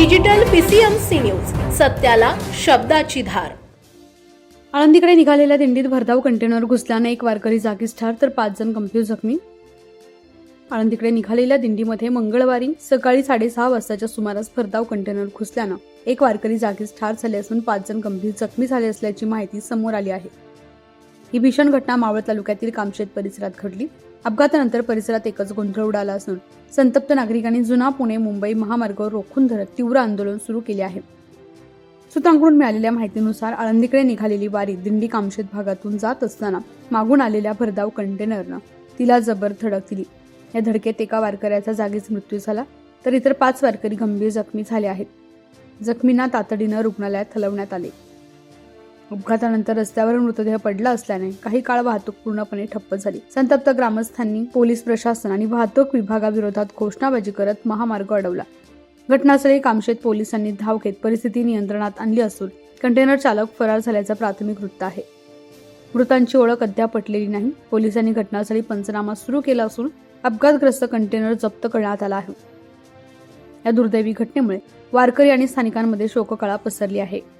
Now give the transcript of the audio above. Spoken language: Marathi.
डिजिटल पीसीएमसी न्यूज सत्याला शब्दाची धार. आळंदीकडे निघालेल्या दिंडीत भरधाव कंटेनर घुसल्याने एक वारकरी जागीच ठार तर पाच जण गंभीर जखमी. आळंदीकडे निघालेल्या दिंडीमध्ये मंगळवारी सकाळी साडेसहा वाजताच्या सुमारास भरधाव कंटेनर घुसल्यानं एक वारकरी जागीच ठार झाले असून पाच जण गंभीर जखमी झाले असल्याची माहिती समोर आली आहे. ही भीषण घटना मावळ तालुक्यातील कामशेत परिसरात घडली. अपघातानंतर परिसरात एकच गोंधळ उडाला असून संतप्त नागरिकांनी जुना पुणे मुंबई महामार्गावर रोखून धरत तीव्र आंदोलन सुरू केले आहे. सूत्रांकडून मिळालेल्या माहितीनुसार आळंदीकडे निघालेली वारी दिंडी कामशेत भागातून जात असताना मागून आलेल्या भरधाव कंटेनरनं तिला जबर धडक दिली या धडकेत एका वारकऱ्याचा जागीच मृत्यू झाला तर इतर पाच वारकरी गंभीर जखमी झाले आहेत. जखमींना तातडीनं रुग्णालयात हलवण्यात आले. अपघातानंतर रस्त्यावर मृतदेह पडला असल्याने काही काळ वाहतूक पूर्णपणे ठप्प झाली. संतप्त ग्रामस्थांनी पोलीस प्रशासन आणि वाहतूक विभागाविरोधात घोषणाबाजी करत महामार्ग अडवला. घटनास्थळी कामशेत पोलिसांनी धाव घेत परिस्थिती नियंत्रणात आणली असून कंटेनर चालक फरार झाल्याचं प्राथमिक वृत्त आहे. मृतांची ओळख अद्याप पटलेली नाही. पोलिसांनी घटनास्थळी पंचनामा सुरू केला असून अपघातग्रस्त कंटेनर जप्त करण्यात आला आहे. या दुर्दैवी घटनेमुळे वारकरी आणि स्थानिकांमध्ये शोककळा पसरली आहे.